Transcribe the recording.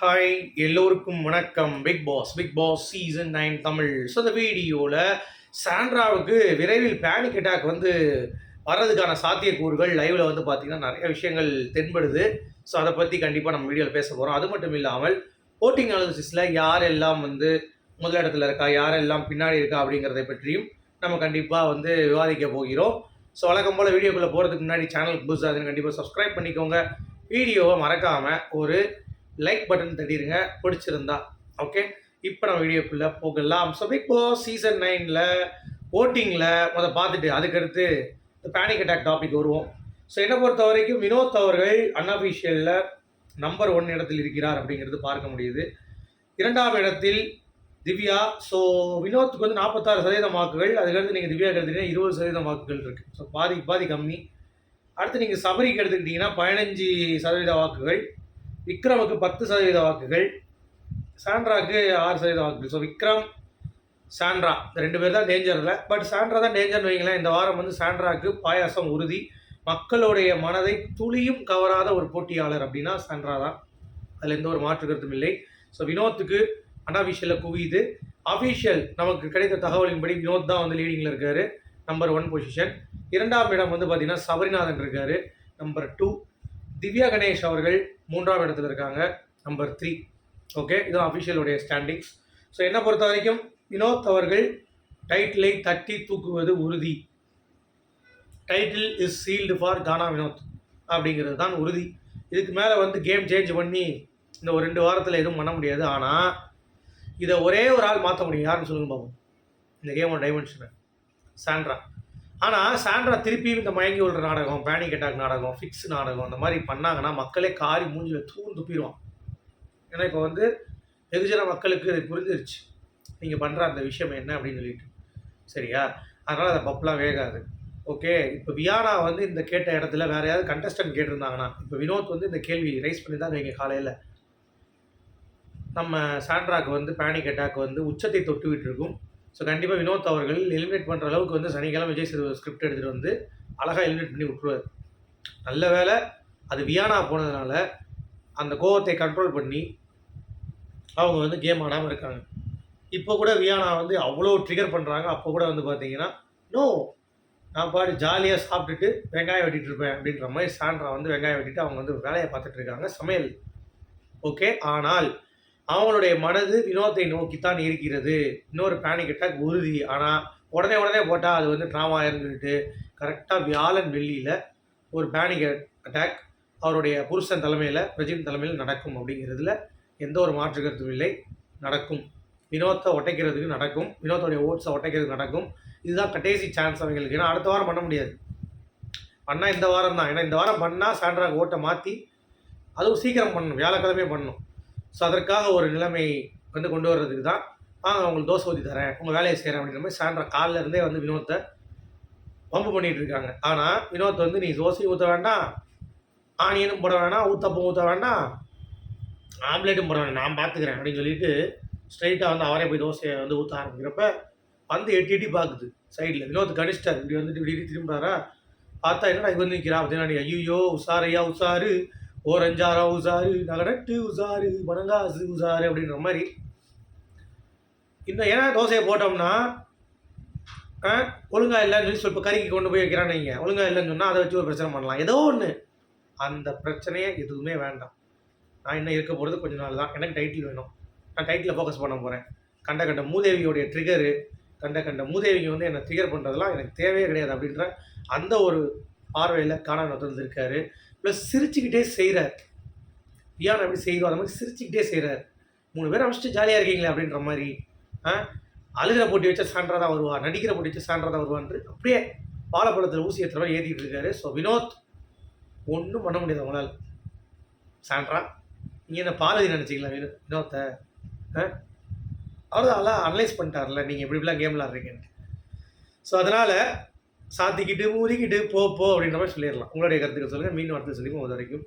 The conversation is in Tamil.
ஹாய் எல்லோருக்கும் வணக்கம். Bigg Boss Bigg Boss season nine Tamil. So இந்த வீடியோவில் சாண்ட்ராவுக்கு விரைவில் பேனிக் அட்டாக் வந்து வர்றதுக்கான சாத்தியக்கூறுகள் லைவில் வந்து பார்த்திங்கன்னா நிறைய விஷயங்கள் தென்படுது. ஸோ அதை பற்றி கண்டிப்பாக நம்ம வீடியோவில் பேச போகிறோம் அது மட்டும் இல்லாமல் ஓட்டிங் அனாலிசிஸில் யாரெல்லாம் வந்து முதலிடத்தில் இருக்கா யாரெல்லாம் பின்னாடி இருக்கா அப்படிங்கிறத பற்றியும் நம்ம கண்டிப்பாக வந்து விவாதிக்க போகிறோம். ஸோ வழக்கம் போல் வீடியோக்குள்ளே போகிறதுக்கு முன்னாடி சேனலுக்கு புதுசாக அதுன்னு கண்டிப்பாக சப்ஸ்கிரைப் பண்ணிக்கோங்க. வீடியோவை மறக்காமல் ஒரு லைக் பட்டன் தட்டிடுங்க பிடிச்சிருந்தா. ஓகே இப்போ நம்ம வீடியோக்குள்ளே போகலாம். ஸோ பிக் பாஸ் சீசன் நைனில் ஓட்டிங்கில் அதை பார்த்துட்டு அதுக்கடுத்து இந்த பேனிக் அட்டாக் டாபிக் வருவோம். ஸோ என்னை பொறுத்த வரைக்கும் வினோத் அவர்கள் அன்அஃபிஷியலில் நம்பர் ஒன் இடத்தில் இருக்கிறார் அப்படிங்கிறது பார்க்க முடியுது. இரண்டாம் இடத்தில் திவ்யா. ஸோ வினோத்துக்கு வந்து நாற்பத்தாறு சதவீதம் வாக்குகள். அதுக்கடுத்து நீங்கள் திவ்யா எடுத்துக்கிட்டீங்கன்னா இருபது சதவீதம் வாக்குகள் இருக்குது ஸோ பாதி பாதி கம்மி. அடுத்து நீங்கள் சபரிக்கு எடுத்துக்கிட்டிங்கன்னா பதினஞ்சு சதவீத வாக்குகள். விக்ரமுக்கு பத்து சதவீத வாக்குகள் சாண்ட்ராக்கு ஆறு சதவீத வாக்குகள். ஸோ விக்ரம் சாண்ட்ரா இந்த ரெண்டு பேர் தான் டேஞ்சரில் பட் சாண்ட்ரா தான் டேஞ்சர்னு வைங்களேன் இந்த வாரம் வந்து சாண்ட்ராக்கு பாயாசம் உறுதி. மக்களுடைய மனதை துளியும் கவராத ஒரு போட்டியாளர் அப்படின்னா சாண்ட்ரா தான். அதில் எந்த ஒரு மாற்று கருத்தும் இல்லை. ஸோ வினோத்துக்கு அன்அஃபிஷியலில் குவியுது. அஃபிஷியல் நமக்கு கிடைத்த தகவலின்படி வினோத் தான் வந்து லீடிங்கில் இருக்கார். நம்பர் ஒன் பொசிஷன் இரண்டாம் இடம் வந்து பார்த்தீங்கன்னா சபரிநாதன் இருக்கார். நம்பர் டூ திவ்யா கணேஷ் அவர்கள் மூன்றாம் இடத்துல இருக்காங்க நம்பர் த்ரீ ஓகே இதுவும் அஃபிஷியலுடைய ஸ்டாண்டிங்ஸ் ஸோ என்னை பொறுத்த வரைக்கும் வினோத் அவர்கள் டைட்டிலை தட்டி தூக்குவது உறுதி. Title is sealed for Gana Vinod அப்படிங்கிறது தான் உறுதி. இதுக்கு மேலே வந்து கேம் சேஞ்ச் பண்ணி இந்த ஒரு ரெண்டு வாரத்தில் எதுவும் பண்ண முடியாது. ஆனால் இதை ஒரே ஒரு ஆள் மாற்ற முடியும். யாருன்னு சொல்லுங்க பாப்போம். இந்த கேமோட டைமென்ஷனை சாண்ட்ரா. ஆனால் சாண்ட்ரா திருப்பியும் இந்த மயங்கி விழுற நாடகம் பேனிக் அட்டாக் நாடகம் ஃபிக்ஸ் நாடகம் அந்த மாதிரி பண்ணாங்கன்னா மக்களே காரி மூஞ்சில் தூண் துப்பிடுவான் ஏன்னா இப்போ வந்து வெகுஜன மக்களுக்கு இது புரிஞ்சிருச்சு. நீங்கள் பண்ணுற அந்த விஷயம் என்ன அப்படின்னு சொல்லிட்டு. சரியா? அதனால் அதை பப்லாம் வேகாது. ஓகே இப்போ வியானா வந்து இந்த கேட்ட இடத்துல வேற யாராவது கண்டஸ்டன்ட் கேட்டிருந்தாங்கன்னா இப்போ வினோத் வந்து இந்த கேள்வி ரைஸ் பண்ணி தான் வைங்க காலையில். நம்ம சாண்ட்ராக்கு வந்து பேனிக் அட்டாக் வந்து உச்சத்தை தொட்டு விட்டுருக்கும். ஸோ கண்டிப்பாக வினோத் அவர்கள் எலிமினேட் பண்ணுற அளவுக்கு வந்து சனிக்கிழமை விஜய் சேது ஸ்கிரிப்ட் எடுத்துகிட்டு வந்து அழகாக எலிமினேட் பண்ணி விட்டுருவார். நல்ல வேலை அது வியானா போனதுனால அந்த கோவத்தை கண்ட்ரோல் பண்ணி அவங்க வந்து கேம் ஆடாமல் இருக்காங்க. இப்போ கூட வியானா வந்து அவ்வளோ ட்ரிகர் பண்ணுறாங்க அப்போ கூட வந்து பார்த்தீங்கன்னா நோ நான் பாடு ஜாலியாக சாப்பிட்டுட்டு வெங்காயம் வெட்டிகிட்டு இருப்பேன் அப்படின்ற மாதிரி சாண்ட்ரா வந்து வெங்காயம் வெட்டிட்டு அவங்க வந்து வேலையை பார்த்துட்டு இருக்காங்க. சமையல். ஓகே ஆனால் அவங்களுடைய மனது வினோத்தை நோக்கித்தான் இருக்கிறது. இன்னொரு பேனிக் அட்டாக் உறுதி. ஆனால் உடனே உடனே போட்டால் அது வந்து ட்ராமா இருந்துட்டு கரெக்டாக வியாழன் வெள்ளியில் ஒரு பேனிக் அட்டாக் அவருடைய புருஷன் தலைமையில் பிரஜின் தலைமையில் நடக்கும் அப்படிங்கிறதுல எந்த ஒரு மாற்று கருத்தும் இல்லை. நடக்கும். வினோத்தை ஒட்டைக்கிறதுக்கு நடக்கும். வினோத்தோடைய ஓட்ஸை ஒட்டைக்கிறதுக்கு நடக்கும். இதுதான் கடைசி சான்ஸ் அவங்களுக்கு. ஏன்னா அடுத்த வாரம் பண்ண முடியாது. பண்ணால் இந்த வாரம் தான். ஏன்னா இந்த வாரம் பண்ணால் சாண்ட்ராக்கு ஓட்டை மாற்றி அதுவும் சீக்கிரம் பண்ணணும். வியாழக்கிழமையே பண்ணணும். ஸோ அதற்காக ஒரு நிலைமை வந்து கொண்டு வர்றதுக்கு தான் வாங்க உங்களுக்கு தோசை ஊற்றி தரேன் உங்கள் வேலையை செய்கிறேன் அப்படின்ற மாதிரி சாண்ட்ரா காலிலருந்தே வந்து வினோத்தை பம்பு பண்ணிகிட்டு இருக்காங்க. ஆனால் வினோத் வந்து நீ தோசையும் ஊற்ற வேண்டாம் ஆனியனும் போட வேணாம் ஊத்தப்பம் ஊற்ற வேண்டாம் ஆம்லேட்டும் போட வேணாம் நான் பார்த்துக்கிறேன் அப்படின்னு சொல்லிட்டு ஸ்ட்ரைட்டாக வந்து அவரே போய் தோசையை வந்து ஊற்ற ஆரம்பிக்கிறப்ப வந்து எட்டி எட்டி பார்க்குது சைடில் வினோத் கணிச்சிட்டார். இப்படி வந்துட்டு இப்படி திரும்புறாரா? பார்த்தா என்னடா இது வந்து நிற்கிறா அப்படின்னா ஐயோ உசாரையா உசாரு ஓரஞ்சாரா உசாரு நகரட்டு உசாரு பனங்காசு உசாரு அப்படின்ற மாதிரி. இந்த ஏன்னா தோசையை போட்டோம்னா ஒழுங்கா இல்லைன்னு சொல்லி இப்போ கறிக்கு கொண்டு போய் வைக்கிறான் நீங்கள் ஒழுங்கா இல்லைன்னு சொன்னால் அதை வச்சு ஒரு பிரச்சனை பண்ணலாம். ஏதோ ஒன்று அந்த பிரச்சனையே எதுவுமே வேண்டாம். நான் இன்னும் இருக்க போகிறது கொஞ்ச நாள் தான். எனக்கு டைட்டில் வேணும். நான் டைட்டில் ஃபோக்கஸ் பண்ண போகிறேன் கண்ட கண்ட மூதேவியோடைய ட்ரிகரு கண்ட கண்ட மூதேவிங்க வந்து என்னை ட்ரிகர் பண்ணுறதெல்லாம் எனக்கு தேவையே கிடையாது அப்படின்ற அந்த ஒரு பார்வையில் காணாமல் நடந்திருக்காரு ப்ளஸ் சிரிச்சுக்கிட்டே செய்கிறார் வியான் எப்படி செய்கிறோம் அந்த மாதிரி சிரிச்சுக்கிட்டே செய்கிறார் மூணு பேர் அமைச்சிட்டு ஜாலியாக இருக்கீங்களே அப்படின்ற மாதிரி. ஆ? அழுகிற போட்டி வச்ச சான்றா தான் வருவா. நடிக்கிற போட்டி வச்ச சான்றா தான் வருவான்ட்டு அப்படியே பாலப்பழத்தில் ஊசி ஏற்ற மாதிரி ஏற்றிட்டு இருக்காரு. ஸோ வினோத் ஒன்றும் பண்ண முடியாது அவங்களால். சான்றா நீங்கள் என்ன பாரதி நினச்சிக்கலாம் வினோ வினோத்தை? ஆ? அவர் அதெல்லாம் அனலைஸ் பண்ணிட்டார்ல நீங்கள் எப்படி இப்படிலாம் கேம் விளாட்றீங்கன்ட்டு ஸோ அதனால் சாத்திக்கிட்டு மூடிக்கிட்டு போ போ அப்படின்ற மாதிரி சொல்லிடலாம். உங்களுடைய கருத்துக்கள் சொல்லுங்கள் மீன் வார்த்தை சொல்லிக்கும் அது வரைக்கும்